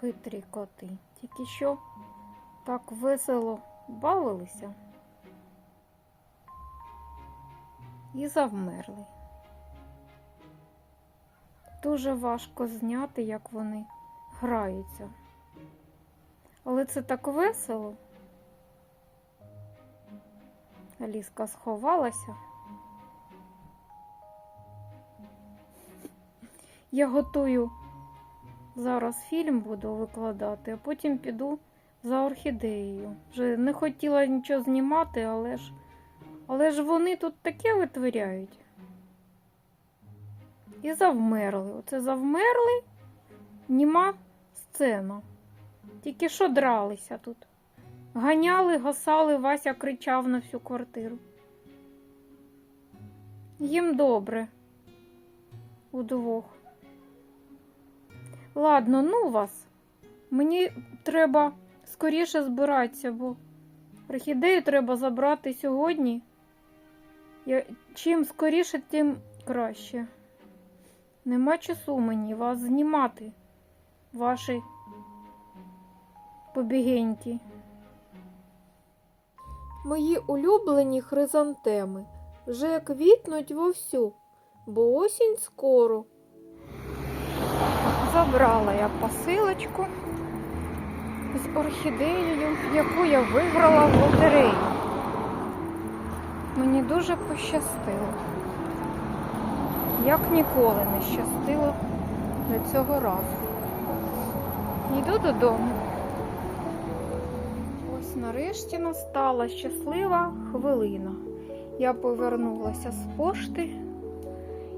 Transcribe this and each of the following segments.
хитрі коти. Тільки що так весело бавилися і завмерли. Дуже важко зняти, як вони граються. Але це так весело. Аліска сховалася. Я готую зараз фільм буду викладати, а потім піду за орхідеєю. Вже не хотіла нічого знімати, але ж, але ж вони тут таке витворяють. І завмерли. Оце завмерли, німа сцена. Тільки що дралися тут. Ганяли, гасали, Вася кричав на всю квартиру. Їм добре. Удвох. Ладно, ну вас. Мені треба скоріше збиратися, бо орхідею треба забрати сьогодні. Я... Чим скоріше, тим краще. Нема часу мені вас знімати, ваші побігеньки. Мої улюблені хризантеми вже квітнуть вовсю, бо осінь скоро. Забрала я посилочку з орхідеєю, яку я виграла в лотереї. Мені дуже пощастило. Як ніколи не щастило до цього разу. Йду додому. Ось нарешті настала щаслива хвилина. Я повернулася з пошти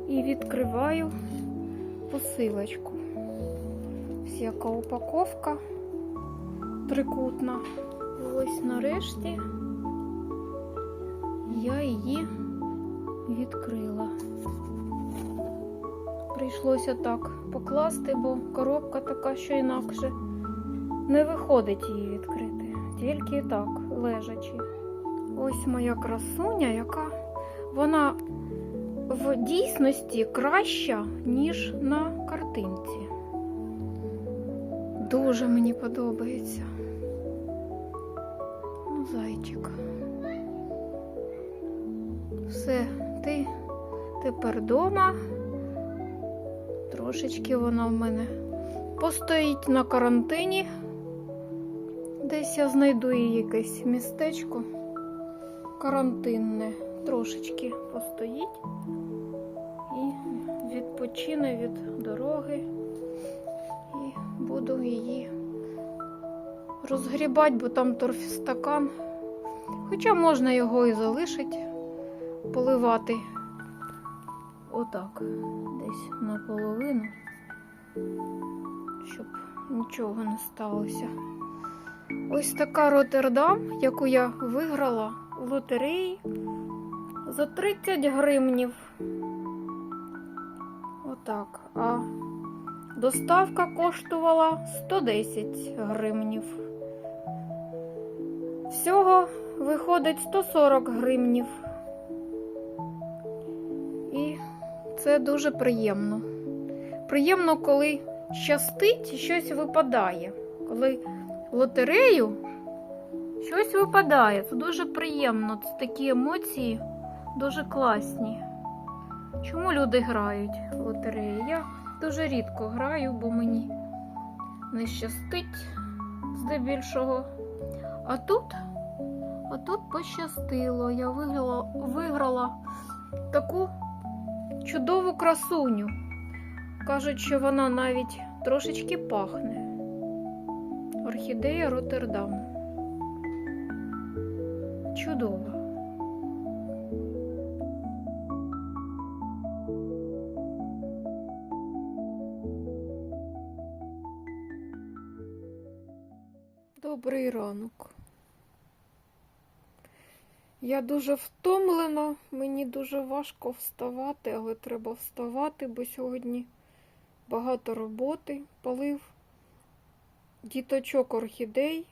і відкриваю посилочку. Ось яка упаковка трикутна. Ось нарешті я її відкрила. Прийшлося так покласти, бо коробка така, що інакше не виходить її відкрити. Тільки так, лежачи. Ось моя красуня, яка вона в дійсності краща, ніж на картинці. Дуже мені подобається. Ну, зайчик. Все, ти тепер вдома. Трошечки вона в мене постоїть на карантині. Десь я знайду їй якесь містечко карантинне. Трошечки постоїть і відпочине від дороги. Буду її розгрібати, бо там торфстакан. Хоча можна його і залишити, поливати отак, десь наполовину, щоб нічого не сталося. Ось така Роттердам, яку я виграла у лотереї за 30 гривнів. Отак. А доставка коштувала 110 гривнів. Всього виходить 140 гривнів. І це дуже приємно. Приємно, коли щастить щось випадає. Коли лотерею щось випадає. Це дуже приємно. Це такі емоції дуже класні. Чому люди грають в лотереї? Я дуже рідко граю, бо мені не щастить здебільшого. А тут, а тут пощастило. Я виграла, виграла таку чудову красуню. Кажуть, що вона навіть трошечки пахне. Орхідея Роттердам. Чудова. Добрий ранок. Я дуже втомлена, мені дуже важко вставати, але треба вставати, бо сьогодні багато роботи, полив діточок орхідей.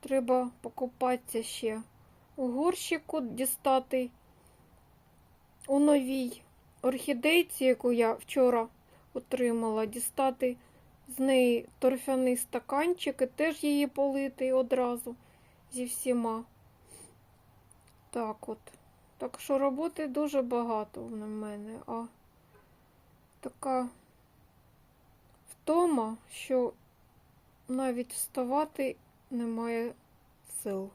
Треба покупатися ще у горщику, дістати у новій орхідейці, яку я вчора отримала, дістати з неї торфяний стаканчик і теж її полити одразу зі всіма. Так от. Так що роботи дуже багато в мене, а така втома, що навіть вставати немає сил.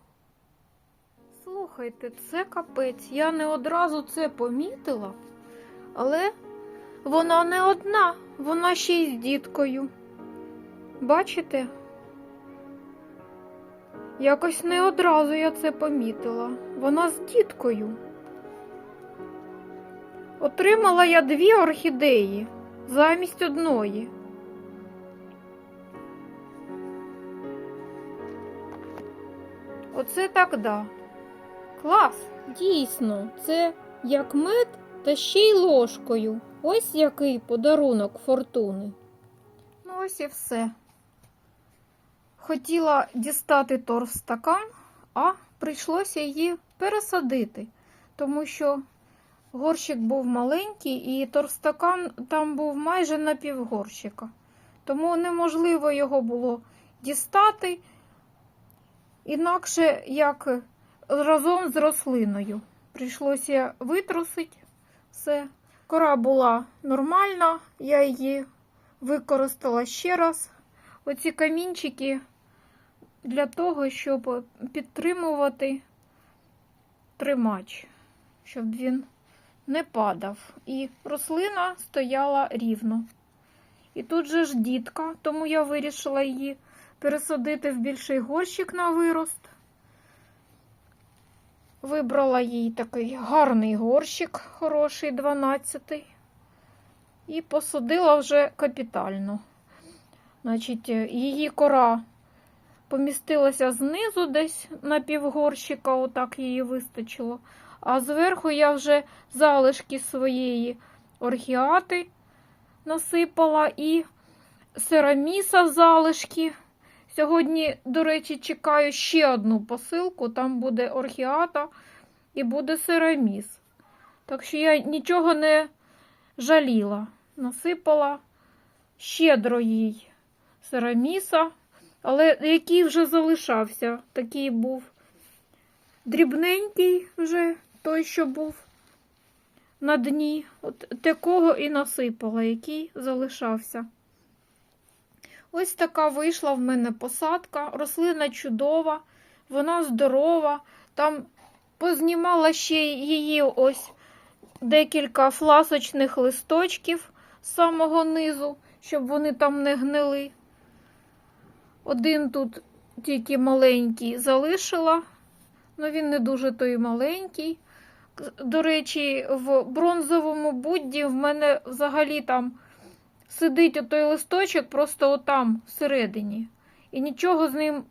Слухайте, це капець. Я не одразу це помітила, але вона не одна, вона ще й з діткою. Бачите? Якось не одразу я це помітила. Вона з діткою. Отримала я дві орхідеї замість одної. Оце так да. Клас! Дійсно, це як мед та ще й ложкою. Ось який подарунок фортуни. Ну, ось і все. Хотіла дістати торф стакан, а прийшлося її пересадити, тому що горщик був маленький і торфстакан там був майже на півгорщика. Тому неможливо його було дістати інакше як разом з рослиною. Прийшлося витрусити все. Кора була нормальна, я її використала ще раз. Оці камінчики для того, щоб підтримувати тримач, щоб він не падав. І рослина стояла рівно. І тут же ж дітка, тому я вирішила її пересадити в більший горщик на вирост. Вибрала їй такий гарний горщик, хороший, 12-й. і посадила вже капітально. Значить, її кора помістилася знизу десь на півгорщика, отак її вистачило. А зверху я вже залишки своєї орхіати насипала і сераміса залишки. Сьогодні, до речі, чекаю ще одну посилку. Там буде орхіата і буде сераміс. Так що я нічого не жаліла. Насипала щедро їй сераміса, але який вже залишався, такий був дрібненький вже той, що був на дні. От такого і насипала, який залишався. Ось така вийшла в мене посадка. Рослина чудова, вона здорова. Там познімала ще її ось декілька фласочних листочків з самого низу, щоб вони там не гнили. Один тут тільки маленький залишила, але він не дуже той маленький. До речі, в бронзовому будді в мене взагалі там сидить отой листочок просто отам всередині. І нічого з ним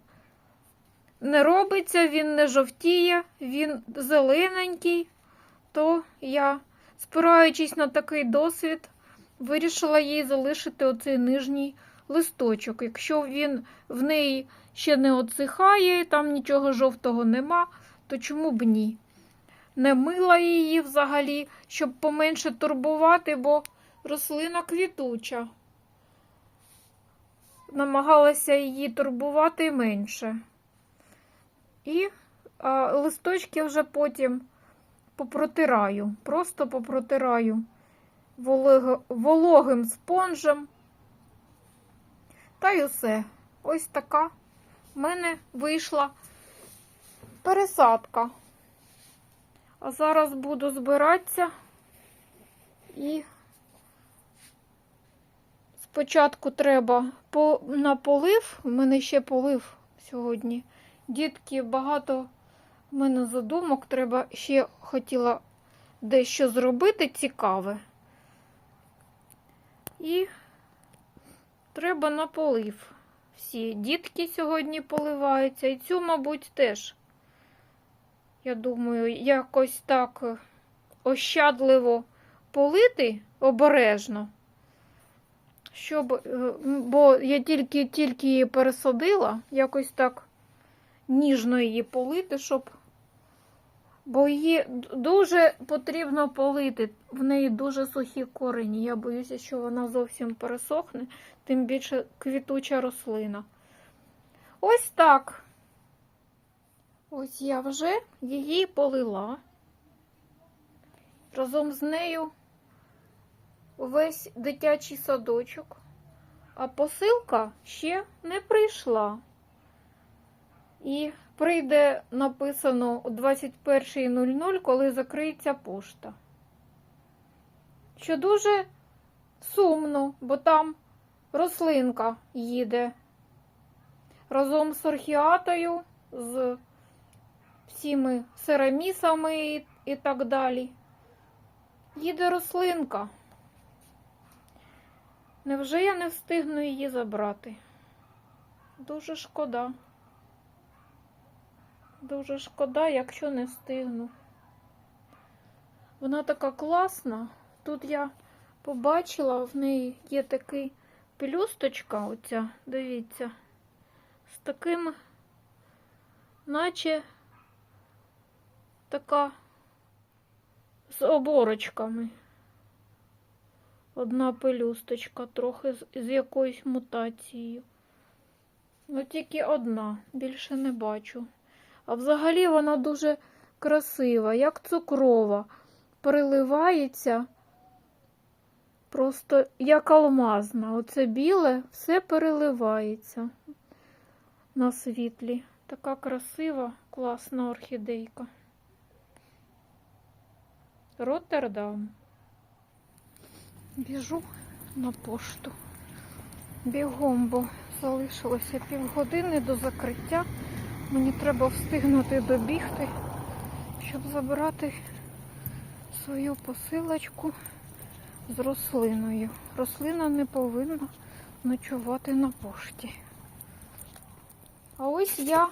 не робиться, він не жовтіє, він зелененький. То я, спираючись на такий досвід, вирішила їй залишити оцей нижній листочок. Якщо він в неї ще не отсихає, там нічого жовтого нема, то чому б ні? Не мила її взагалі, щоб поменше турбувати, бо рослина квітуча. Намагалася її турбувати менше. І а, листочки вже потім попротираю, просто попротираю вологим спонжем. Та й усе. Ось така в мене вийшла пересадка. А зараз буду збиратися і спочатку треба на полив. У мене ще полив сьогодні. Дітки, багато в мене задумок. Треба ще хотіла дещо зробити цікаве. І треба на полив. Всі дітки сьогодні поливаються. І цю, мабуть, теж. Я думаю, якось так ощадливо полити обережно, щоб, е, бо я тільки тільки її пересадила, якось так ніжно її полити, щоб Бо її дуже потрібно полити. В неї дуже сухі корені. Я боюся, що вона зовсім пересохне, тим більше квітуча рослина. Ось так. Ось я вже її полила. Разом з нею весь дитячий садочок. А посилка ще не прийшла. І прийде написано о 21.00, коли закриється пошта. Що дуже сумно, бо там рослинка їде разом з орхіатою, з всіми серамісами і, і так далі. Їде рослинка. Невже я не встигну її забрати? Дуже шкода. Дуже шкода, якщо не встигну. Вона така класна. Тут я побачила, в неї є такий пелюсточка, оця, дивіться, з таким, наче така з оборочками. Одна пелюсточка, трохи з, з якоюсь мутацією. Ну, тільки одна, більше не бачу. А взагалі вона дуже красива, як цукрова, переливається просто як алмазна. Оце біле все переливається на світлі. Така красива, класна орхідейка. Роттердам. Біжу на пошту. Бігом, бо залишилося півгодини до закриття. Мені треба встигнути добігти, щоб забрати свою посилочку з рослиною. Рослина не повинна ночувати на пошті. А ось я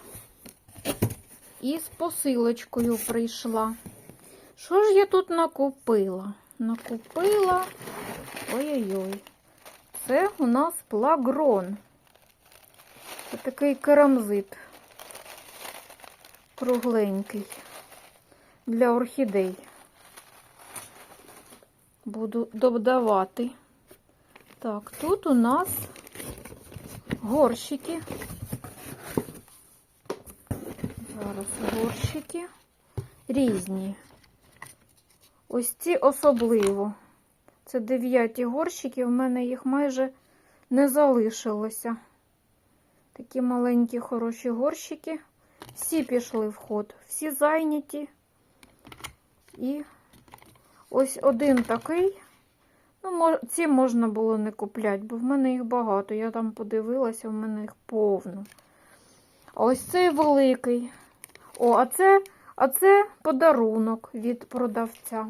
із посилочкою прийшла. Що ж я тут накупила? Накупила. Ой-ой-ой. Це у нас плагрон. Це такий керамзит кругленький для орхідей. Буду додавати. Так, тут у нас горщики. Зараз горщики різні. Ось ці особливо. Це дев'яті горщики, в мене їх майже не залишилося. Такі маленькі хороші горщики. Всі пішли в ход, всі зайняті. І ось один такий. Ну, ці можна було не купляти, бо в мене їх багато. Я там подивилася, в мене їх повно. А ось цей великий. О, а це, а це подарунок від продавця.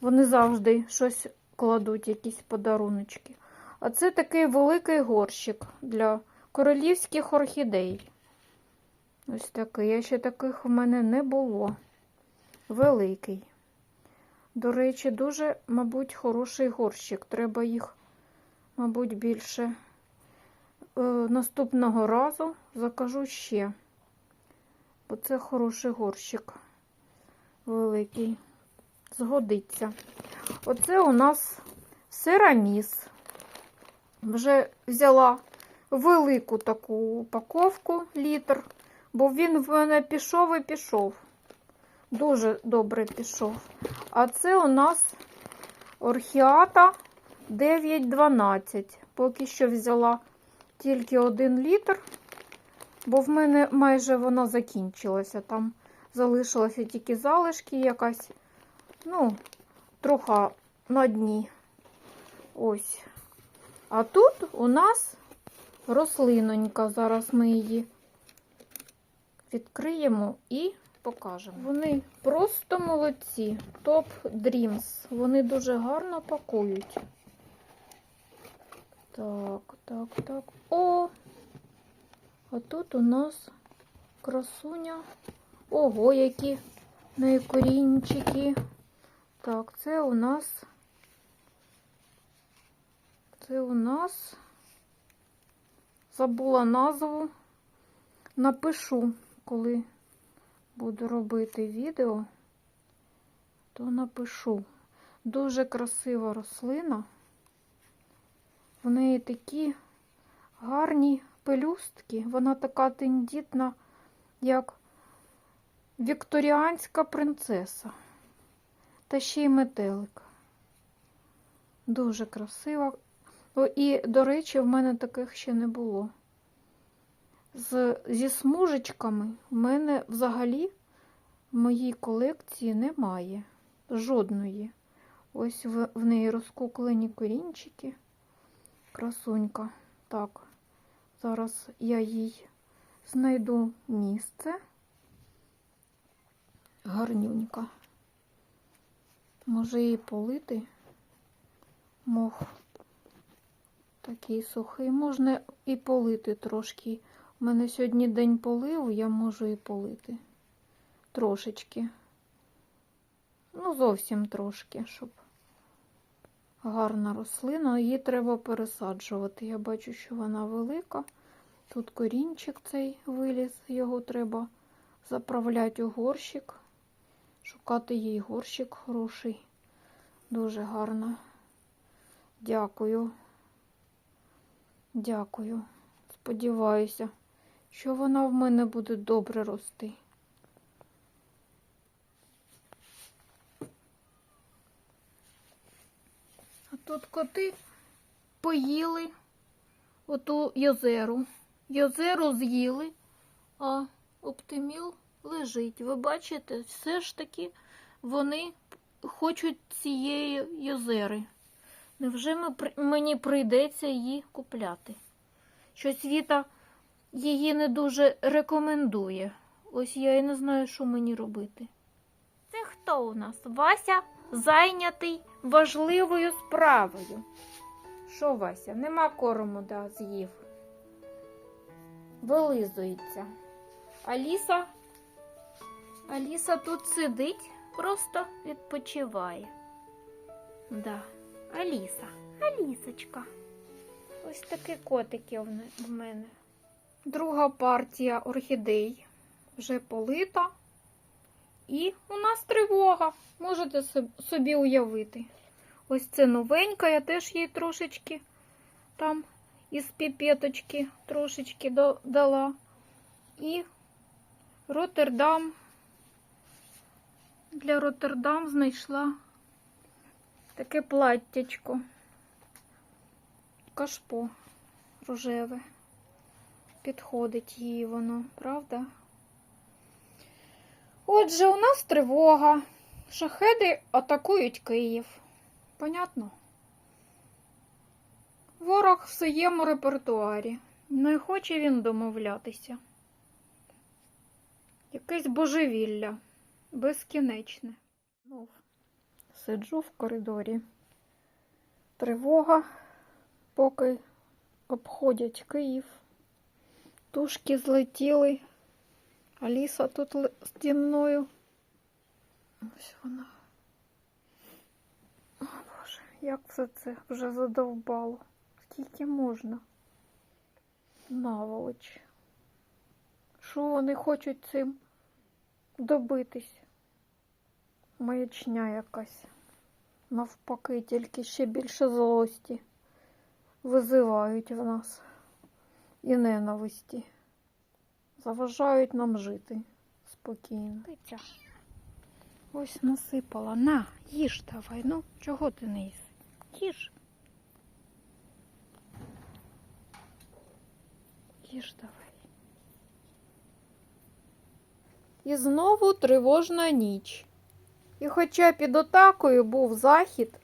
Вони завжди щось кладуть, якісь подаруночки. А це такий великий горщик для королівських орхідей. Ось такий. Я ще таких в мене не було. Великий. До речі, дуже, мабуть, хороший горщик. Треба їх, мабуть, більше. Е, наступного разу закажу ще. Бо це хороший горщик. Великий. Згодиться. Оце у нас сераміс. Вже взяла велику таку упаковку, літр, бо він в мене пішов і пішов. Дуже добре пішов. А це у нас орхіата 9,12. Поки що взяла тільки один літр, бо в мене майже вона закінчилася. Там залишилося тільки залишки якась, ну, трохи на дні. Ось. А тут у нас рослинонька. Зараз ми її відкриємо і покажемо. Вони просто молодці. Топ Dreams. Вони дуже гарно пакують. Так, так, так. О! А тут у нас красуня. Ого, які в неї корінчики. Так, це у нас. Це у нас. Забула назву. Напишу, коли буду робити відео, то напишу. Дуже красива рослина. В неї такі гарні пелюстки. Вона така тендітна, як вікторіанська принцеса. Та ще й метелик. Дуже красива. І, до речі, в мене таких ще не було. З, зі смужечками в мене взагалі в моїй колекції немає. Жодної. Ось в, в неї розкуклені корінчики. Красунька. Так, зараз я їй знайду місце. Гарнюнька. Може її полити. Мох такий сухий. Можна і полити трошки. У мене сьогодні день поливу, я можу і полити. Трошечки. Ну, зовсім трошки, щоб гарна рослина. Її треба пересаджувати. Я бачу, що вона велика. Тут корінчик цей виліз, його треба заправляти у горщик. Шукати їй горщик хороший. Дуже гарно. Дякую. Дякую. Сподіваюся, що вона в мене буде добре рости. А тут коти поїли оту йозеру. Йозеру з'їли, а оптиміл лежить. Ви бачите, все ж таки вони хочуть цієї йозери. Невже мені прийдеться її купляти? Щось Віта її не дуже рекомендує. Ось я і не знаю, що мені робити. Це хто у нас? Вася зайнятий важливою справою. Що, Вася, нема корму, да, з'їв. Вилизується. Аліса. Аліса тут сидить, просто відпочиває. Да. Аліса, Алісочка. Ось такі котики в мене. Друга партія орхідей вже полита. І у нас тривога. Можете собі уявити. Ось це новенька, я теж їй трошечки там із піпеточки трошечки дала. І Роттердам. Для Роттердам знайшла таке платтячко. Кашпо рожеве. Підходить їй воно, правда? Отже, у нас тривога. Шахеди атакують Київ. Понятно? Ворог в своєму репертуарі. Не хоче він домовлятися. Якесь божевілля. Безкінечне. Знов сиджу в коридорі. Тривога, поки обходять Київ. Тушки злетіли. Аліса тут зі мною. Ось вона. О, Боже, як все це вже задовбало. Скільки можна? Наволоч. Що вони хочуть цим добитись? Маячня якась. Навпаки, тільки ще більше злості визивають в нас і ненависті. Заважають нам жити спокійно. Пиця. Ось насипала. На, їж давай. Ну, чого ти не їси? Їж. Їж давай. І знову тривожна ніч. І хоча під атакою був захід,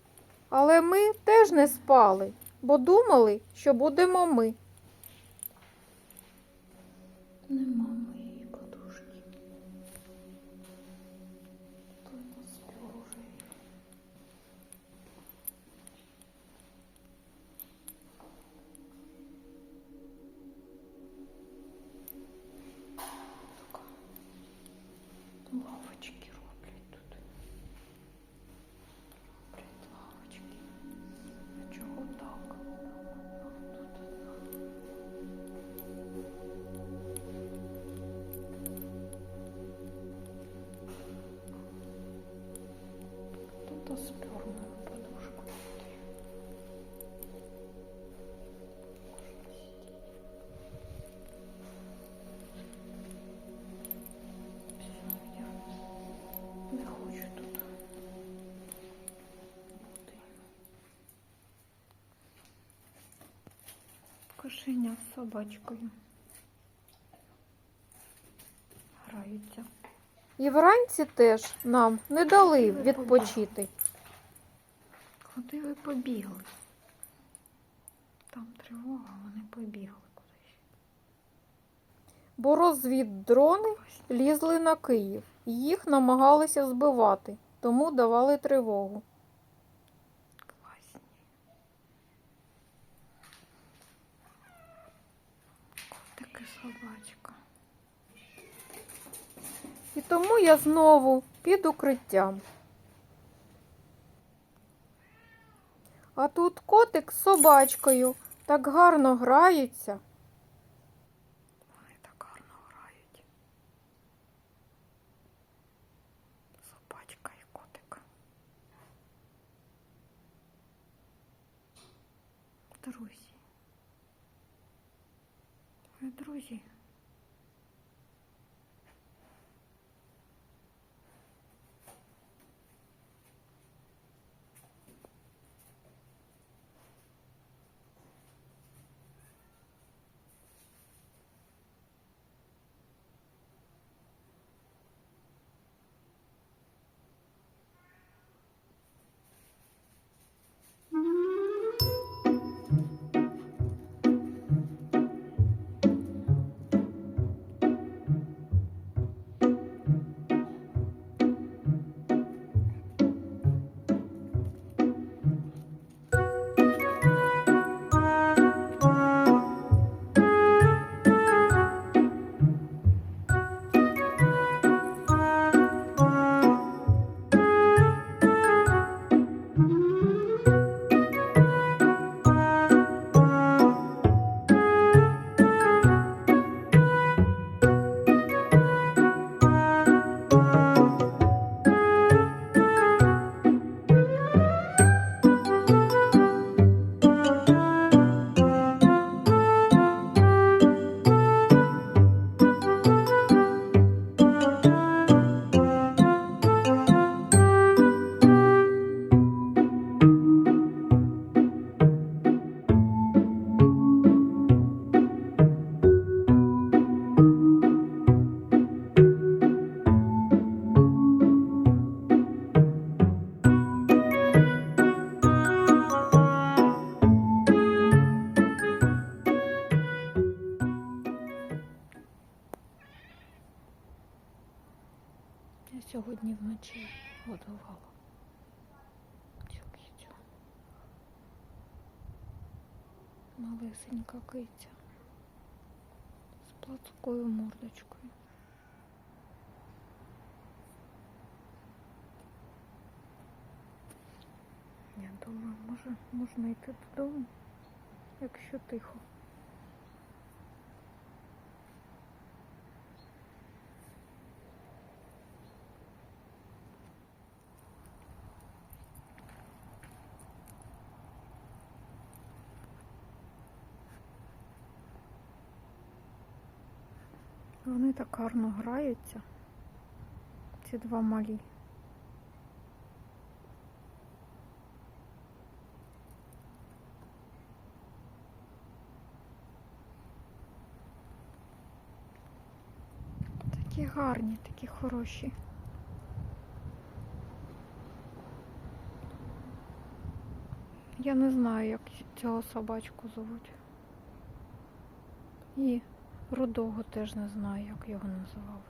але ми теж не спали, бо думали, що будемо ми. Нема моєї фотосперную подушку. Я не хочу тут бути. Кошеня з собачкою. Граються. І вранці теж нам не дали відпочити. Побігли? Там тривога, вони побігли кудись. Бо розвіддрони лізли на Київ. Їх намагалися збивати, тому давали тривогу. Класні. І собачка. І тому я знову під укриттям. А тут котик з собачкою так гарно граються. Вони так гарно грають. Собачка і котик. Друзі. Друзі. Малесенька киця з плацкою мордочкою. Я думаю, може можна йти додому, якщо тихо. Вони так гарно граються, ці два малі. Такі гарні, такі хороші. Я не знаю, як цього собачку звуть. І рудого теж не знаю, як його називали.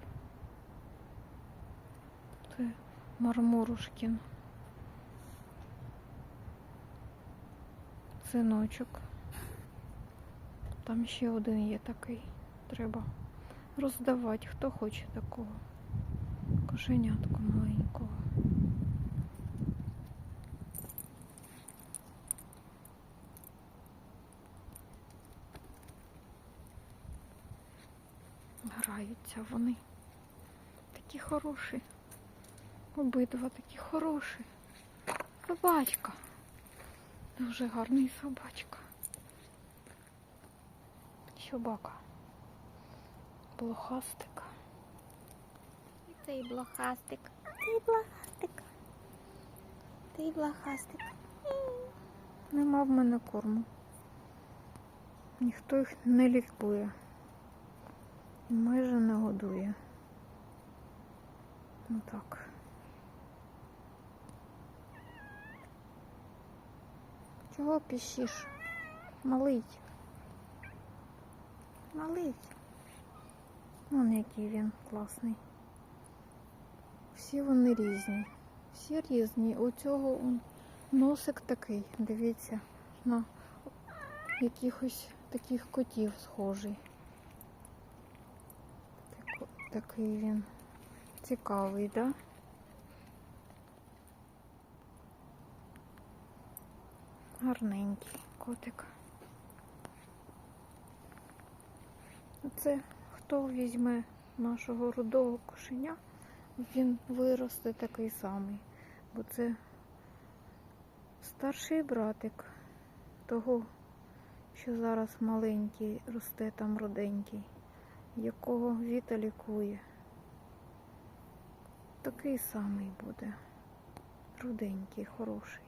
Це Мармурушкін. Синочок. Там ще один є такий. Треба роздавати, хто хоче такого. Кошенятку маленького. Граються вони. Такі хороші. Обидва такі хороші. Собачка. Дуже гарний собачка. Собака. Блохастик. І цей блохастик. Цей блохастик. Цей блохастик. Нема в мене корму. ніхто їх не лікує. Майже не годує. Ну так. Чого піщиш? Малить. Малить. Вон який він класний. Всі вони різні. Всі різні. У цього носик такий, дивіться, на якихось таких котів схожий. Так- Такий він цікавий, да? Гарненький котик. Оце хто візьме нашого рудого кошеня, він виросте такий самий. Бо це старший братик того, що зараз маленький росте там руденький, якого Віта лікує. Такий самий буде. Руденький, хороший.